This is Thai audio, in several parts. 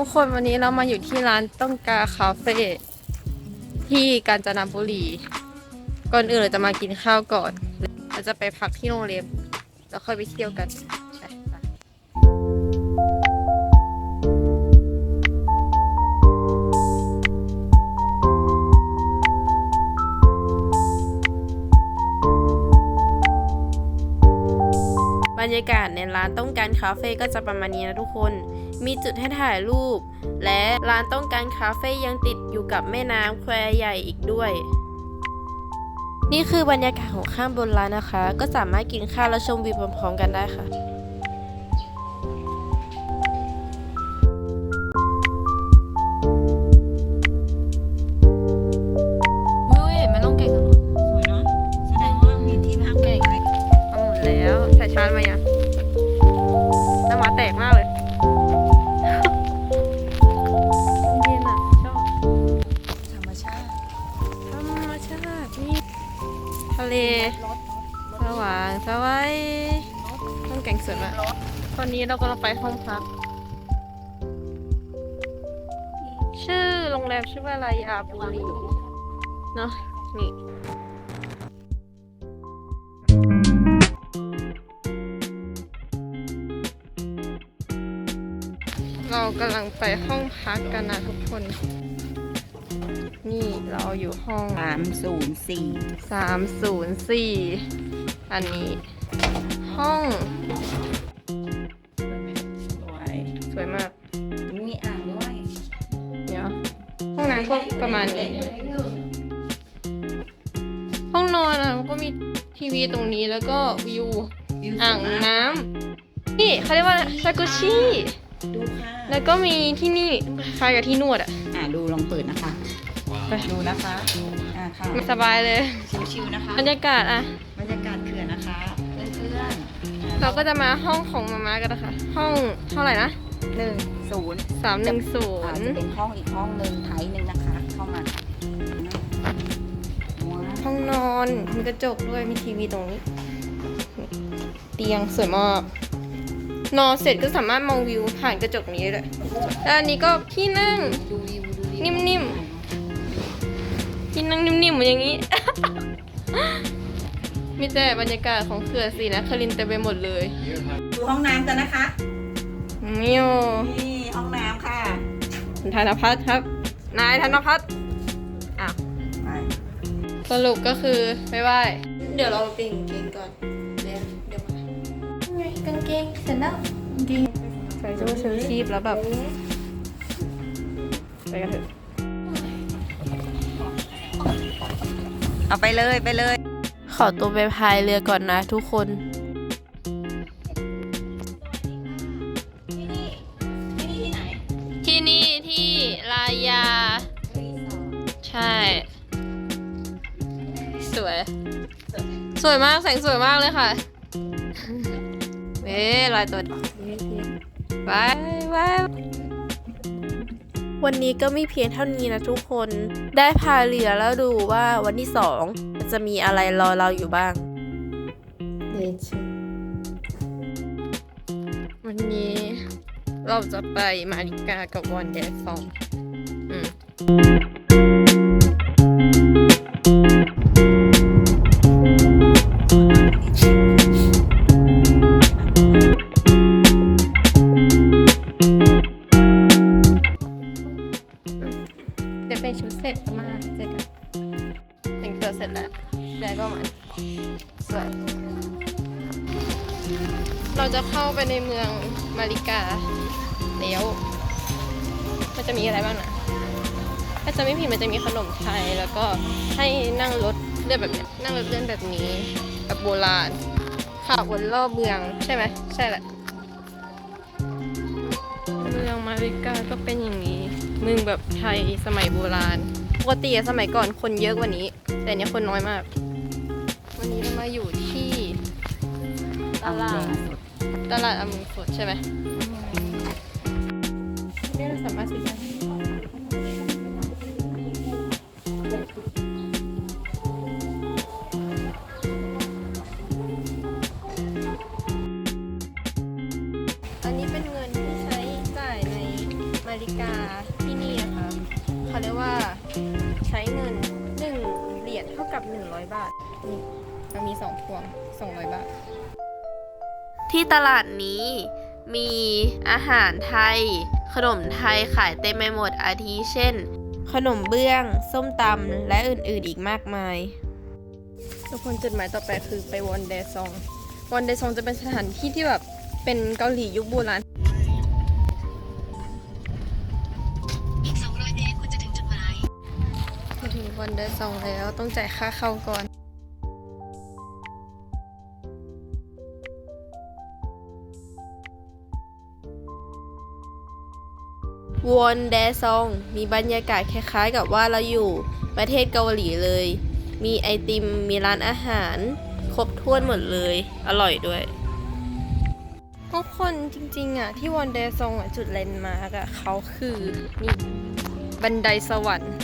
ทุกคนวันนี้เรามาอยู่ที่ร้านต้องกาคาเฟ่ที่กาญจนบุรี ก่อนอื่นเราจะมากินข้าวก่อน เราจะไปพักที่โรงแรมแล้วค่อยไปเที่ยวกันบรรยากาศในร้านต้องการคาเฟ่ก็จะประมาณนี้นะทุกคน มีจุดให้ถ่ายรูป และร้านต้องการคาเฟ่ยังติดอยู่กับแม่น้ำแควใหญ่อีกด้วย นี่คือบรรยากาศของข้างบนร้านนะคะ ก็สามารถกินข้าวและชมวิวพร้อมๆกันได้ค่ะเฮ้ยไม่ต้องเก่งกันสวยเนาะแสดงว่า สวัสดีต้องแก่งสุดละตอนนี้เรากำลังไปห้องพัก ชื่อโรงแรมชื่อว่าอะไรอาบุรีเนาะนี่เรากำลังไปห้องพักกันนะทุกคน นี่เราอยู่ห้อง 304 304 อันนี้ห้อง สวยสวยมาก มีอ่างด้วยเดี๋ยวห้องน้ำก็ประมาณนี้ ห้องนอนอะก็มีทีวีตรงนี้แล้วก็วิววิวสวยอ่างมกน้ำนี่เขาเรียกว่าซากุชิดูค่ะแล้วก็มีที่นี่คล้ายกับที่นวดอะอ่าดูลองเปิดนะคะไปดูนะคะ อ่าค่ะไม่สบายเลย ชิวๆนะคะ บรรยากาศอะ เราก็จะมาห้องของมาม่ากันนะคะ ห้องเท่าไหร่นะหนึ่งศูนย์สามหนึ่งศูอ่านย์จะเป็นห้องอีกห้องหนึ่งไทยหนึ่งนะคะ เข้ามาค่ะว้าวห้องนอนมีกระจกด้วยมีทีวีตรงนี้ เตียงสวยมากนอนเสร็จก็สามารถมองวิวผ่านกระจกนี้ได้เลยแล้วอันนี้ก็ที่นั่งดูวิวดูวิวนิ่มที่นั่งนิ่มๆเหมือนอย่างนี้ มีแต่บรรยากาศของเขื่อนสีนะครินทร์เต็มไปหมดเลยดูห้องน้ำกันนะคะ มิวนี่ห้องน้ำค่ะธนพัฒน์ครับ นายธนพัฒน์อ้าวไปสรุปก็คือไม่ไหวเดี๋ยวเราเปลี่ยนกางเกงก่อนเดี๋ยวเดี๋ยวมาไงกางเกงเสร็จแล้วกางเกงใส่ชูชูชีพแล้วแบบไปกันเถอะเอาไปเลยไปเลย ขอตัวไปพายเรือก่อนนะทุกคนที่นี่ที่ลายา ใช่ สวย สวยมาก แสงสวยมากเลยค่ะเอ๊ลายตัวบายบาย วันนี้ก็ไม่เพียงเท่านี้นะทุกคน ได้พาเรือแล้วดูว่าวันที่สองจะมีอะไรรอเราอยู่บ้างวันนี้เราจะไปมาริกากับวอนเดฟองอืม เดี๋ยนชุดเสร็จก็มาเจอกันแต่งตัวเสร็จแล้วได้ก็มาสวย เราจะเข้าไปในเมืองมาริกาแล้วมันจะมีอะไรบ้างนะถ้าจะไม่ผิดมันจะมีขนมไทยแล้วก็ให้นั่งรถเลื่อนแบบนี้นั่งรถเลื่อนแบบนี้แบบโบราณขับวนรอบเมืองใช่ไหมใช่แหละเมืองมาริกาก็เป็นอย่างนี้ เมืองแบบไทยสมัยโบราณ ปกติสมัยก่อนคนเยอะกว่านี้ แต่เนี้ยคนน้อยมาก วันนี้เรามาอยู่ที่ตลาดตลาดอมุนสดใช่ไหมนี่เราสามารถซื้อได้อันนี้เป็นเงินที่ใช้จ่ายในมาริกา เขาเรียกว่าใช้เงินหนึ่งเหรียญเท่ากับ 100 บาท นี่มันมีสองพวง 200 บาท ที่ตลาดนี้มีอาหารไทย ขนมไทยขายเต็มไปหมดอาทิเช่น ขนมเบื้อง ส้มตำและอื่นๆอีกมากมาย ทุกคนจุดหมายต่อไปคือไปวอนเดซอง วอนเดซองจะเป็นสถานที่ที่แบบเป็นเกาหลียุคโบราณ วันเดอร์ซองแล้วต้องจ่ายค่าเข้าก่อนวอนเดซอง มีบรรยากาศคล้ายๆ กับว่าเราอยู่ประเทศเกาหลีเลย มีไอติม มีร้านอาหาร ครบถ้วนหมดเลย อร่อยด้วยทุกคนจริงๆอะ ที่วอนเดซองอะ จุดเลนด์มาร์กอะเขาคือนี่บันไดสวรรค์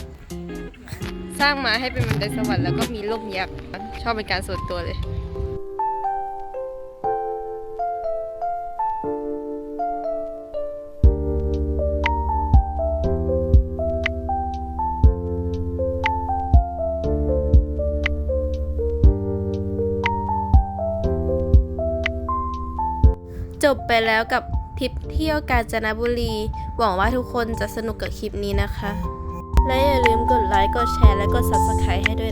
สร้างมาให้เป็นบันไดสวรรค์แล้วก็มีร่มยักษ์ชอบเป็นการส่วนตัวเลยจบไปแล้วกับทริปเที่ยวกาญจนบุรี หวังว่าทุกคนจะสนุกกับคลิปนี้นะคะ และอย่าลืมกดไลค์ กดแชร์ และกด subscribe ให้ด้วยนะบ๊ายบาย